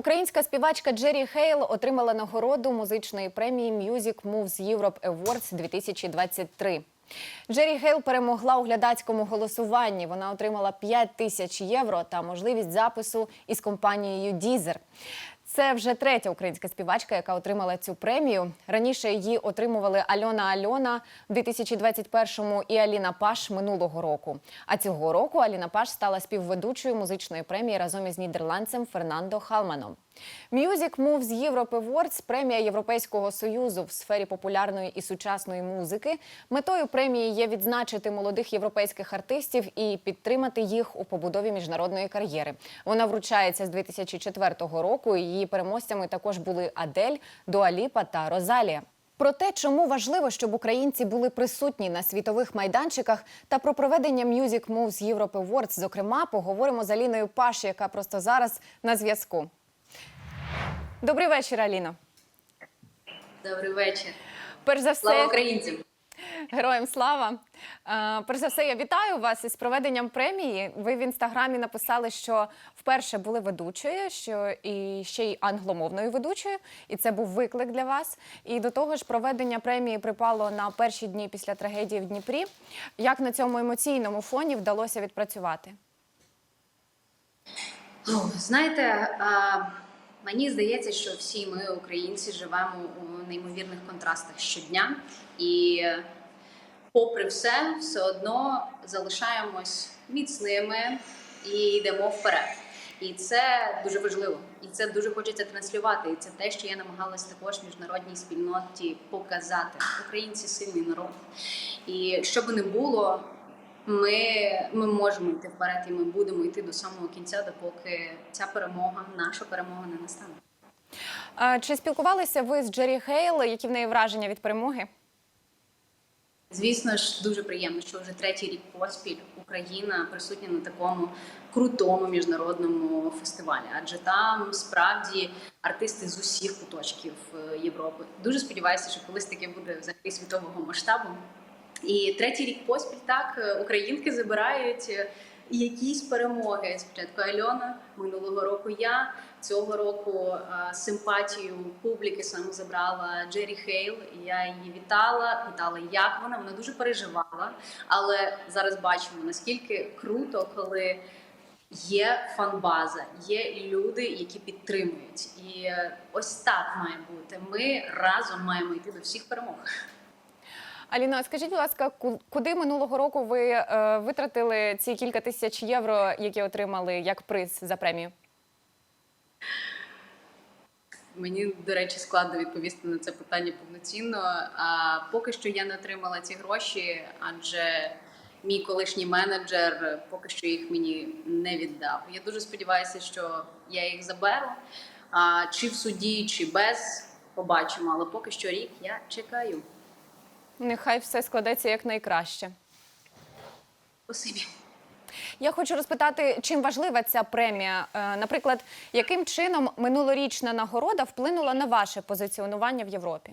Українська співачка Джері Хейл отримала нагороду музичної премії Music Moves Europe Awards 2023. Джері Хейл перемогла у глядацькому голосуванні. Вона отримала 5 тисяч євро та можливість запису із компанією Deezer. Це вже третя українська співачка, яка отримала цю премію. Раніше її отримували Альона Альона в 2021-му і Аліна Паш минулого року. А цього року Аліна Паш стала співведучою музичної премії разом із нідерландцем Фернандо Халманом. Music Moves Europe Awards – премія Європейського союзу в сфері популярної і сучасної музики. Метою премії є відзначити молодих європейських артистів і підтримати їх у побудові міжнародної кар'єри. Вона вручається з 2004 року. і Її переможцями також були Адель, Дуаліпа та Розалія. Про те, чому важливо, щоб українці були присутні на світових майданчиках, та про проведення Music Moves Europe Awards, зокрема, поговоримо з Аліною Паш, яка просто зараз на зв'язку. Добрий вечір, Аліно. Добрий вечір. Перш за Слава українцям! героям слава. Е, Перш за все, я вітаю вас із проведенням премії. Ви в інстаграмі написали, що вперше були ведучою, що і ще й англомовною ведучою, і це був виклик для вас. І до того ж, проведення премії припало на перші дні після трагедії в Дніпрі. Як на цьому емоційному фоні вдалося відпрацювати? Знаєте, а, мені здається, що всі ми, українці, живемо у неймовірних контрастах щодня, і попри все, все одно залишаємось міцними і йдемо вперед. І це дуже важливо, і це дуже хочеться транслювати. І це те, що я намагалась також міжнародній спільноті показати. Українці сильний народ. І що би не було, ми, ми можемо йти вперед, і ми будемо йти до самого кінця, допоки ця перемога, наша перемога не настане. Чи спілкувалися ви з Джері Хейл? Які в неї враження від перемоги? Звісно ж, дуже приємно, що вже третій рік поспіль Україна присутня на такому крутому міжнародному фестивалі, адже там справді артисти з усіх куточків е, Європи. Дуже сподіваюся, що колись таке буде взагалі світового масштабу. І третій рік поспіль так е, українки забирають е, якісь перемоги. Спочатку Альона, минулого року я. Цього року е, симпатію публіки саме забрала Джері Хейл. Я її вітала, питала, як вона. Вона дуже переживала. Але зараз бачимо наскільки круто, коли є фанбаза, є люди, які підтримують. І ось так має бути. Ми разом маємо йти до всіх перемог. Аліно, а скажіть, будь ласка, ку- куди минулого року ви е, витратили ці кілька тисяч євро, які отримали як приз за премію? Мені, до речі, складно відповісти на це питання повноцінно. А поки що я не отримала ці гроші, адже мій колишній менеджер поки що їх мені не віддав. Я дуже сподіваюся, що я їх заберу. А, чи в суді, чи без, побачимо. Але поки що рік я чекаю. Нехай все складеться як найкраще. Спасибі. Я хочу розпитати, чим важлива ця премія. Е, Наприклад, яким чином минулорічна нагорода вплинула на ваше позиціонування в Європі?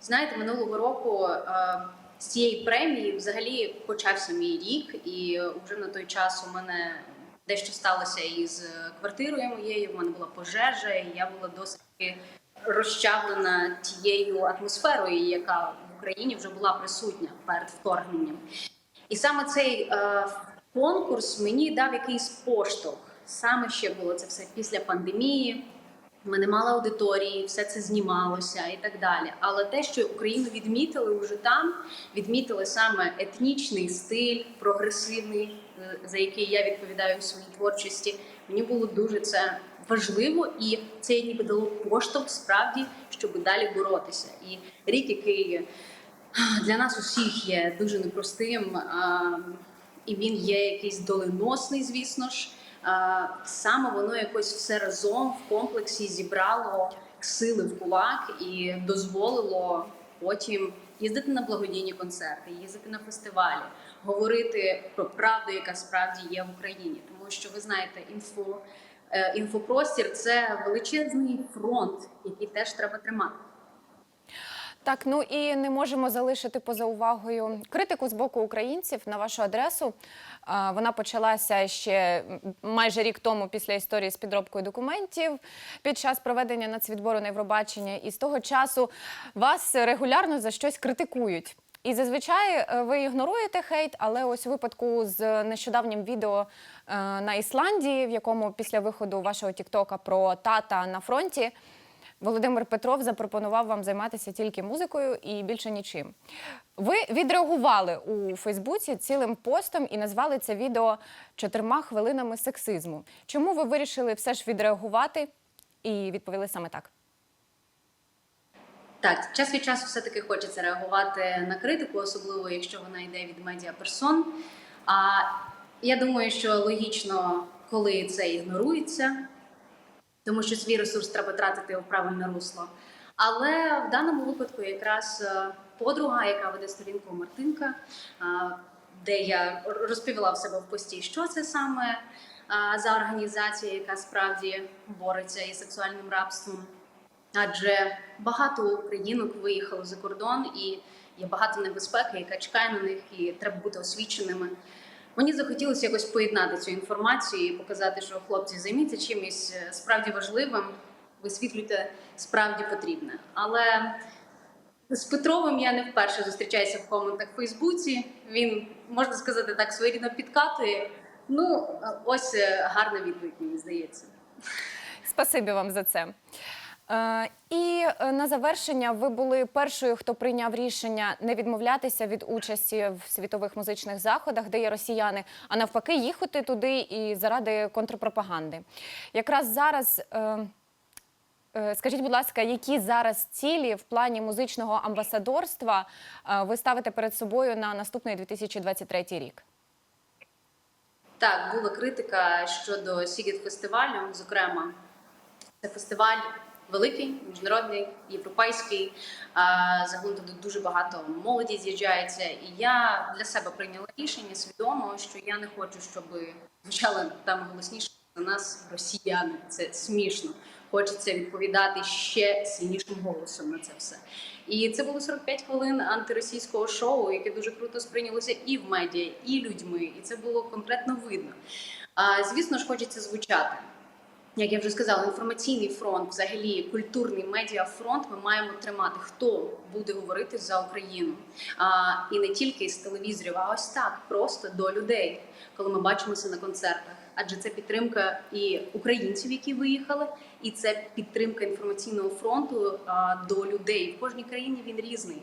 Знаєте, минулого року е, з цієї премії взагалі почався мій рік, і вже на той час у мене дещо сталося із квартирою моєю. В мене була пожежа, і я була досить розчавлена тією атмосферою, яка в Україні вже була присутня перед вторгненням. І саме цей е, конкурс мені дав якийсь поштовх. Саме ще було це все після пандемії. Ми не мали аудиторії, все це знімалося і так далі. Але те, що Україну відмітили вже там, відмітили саме етнічний стиль, прогресивний, е, за який я відповідаю в своїй творчості. Мені було дуже це важливо, і це ніби дало поштовх справді, щоб далі боротися. І рік, який для нас усіх є дуже непростим, і він є якийсь доленосний, звісно ж. Саме воно якось все разом в комплексі зібрало сили в кулак і дозволило потім їздити на благодійні концерти, їздити на фестивалі, говорити про правду, яка справді є в Україні. Тому що ви знаєте, інфо, інфопростір це величезний фронт, який теж треба тримати. Так, ну і не можемо залишити поза увагою критику з боку українців на вашу адресу. Вона почалася ще майже рік тому після історії з підробкою документів під час проведення нацвідбору на Євробачення. І з того часу вас регулярно за щось критикують. І зазвичай е, ви ігноруєте хейт, але ось у випадку з нещодавнім відео е, на Ісландії, в якому після виходу вашого Тіктока про тата на фронті. Володимир Петров запропонував вам займатися тільки музикою і більше нічим. Ви відреагували у Фейсбуці цілим постом і назвали це відео чотирма хвилинами сексизму. Чому ви вирішили все ж відреагувати і відповіли саме так? Так, час від часу все-таки хочеться реагувати на критику, особливо якщо вона йде від медіаперсон. А я думаю, що логічно, коли це ігнорується, тому що свій ресурс треба тратити у правильне русло. Але в даному випадку якраз е, подруга, яка веде сторінку Мартинка, е, де я розповіла в себе в пості, що це саме е, за організація, яка справді бореться із сексуальним рабством. Адже багато українок виїхало за кордон і є багато небезпеки, яка чекає на них, і треба бути освіченими. Мені захотілося якось поєднати цю інформацію і показати, що хлопці займіться чимось е, справді важливим, висвітлюйте справді потрібне. Але з Петровим я не вперше зустрічаюся в коментах в Фейсбуці. Він можна сказати так своєрідно підкатує. Ну, е, ось е, гарна відповідь, мені здається. Спасибі вам за це. Е, і е, на завершення ви були першою, хто прийняв рішення не відмовлятися від участі в світових музичних заходах, де є росіяни, а навпаки, їхати туди і заради контрпропаганди. Якраз зараз. е, Скажіть, будь ласка, які зараз цілі в плані музичного амбасадорства ви ставите перед собою на наступний 2023 рік? Так, була критика щодо Сігіт фестивалю. Зокрема, це фестиваль великий, міжнародний, європейський. Загалом туди дуже багато молоді з'їжджається. І я для себе прийняла рішення свідомо, що я не хочу, щоб звучали там голосніше на нас росіяни. Це смішно. Хочеться відповідати ще сильнішим голосом на це все. І це було 45 хвилин антиросійського шоу, яке дуже круто сприйнялося і в медіа, і людьми. І це було конкретно видно. А, звісно ж, хочеться звучати. Як я вже сказала, інформаційний фронт, взагалі культурний медіафронт, ми маємо тримати, хто буде говорити за Україну. А, і не тільки з телевізорів, а ось так, просто до людей, коли ми бачимося на концертах. Адже це підтримка і українців, які виїхали, і це підтримка інформаційного фронту а, до людей. В кожній країні він різний.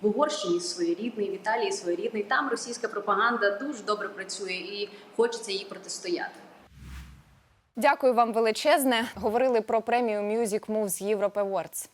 В Угорщині своєрідний, в Італії своєрідний. Там російська пропаганда дуже добре працює і хочеться їй протистояти. Дякую вам величезне. Говорили про премію Music Moves Europe Awards.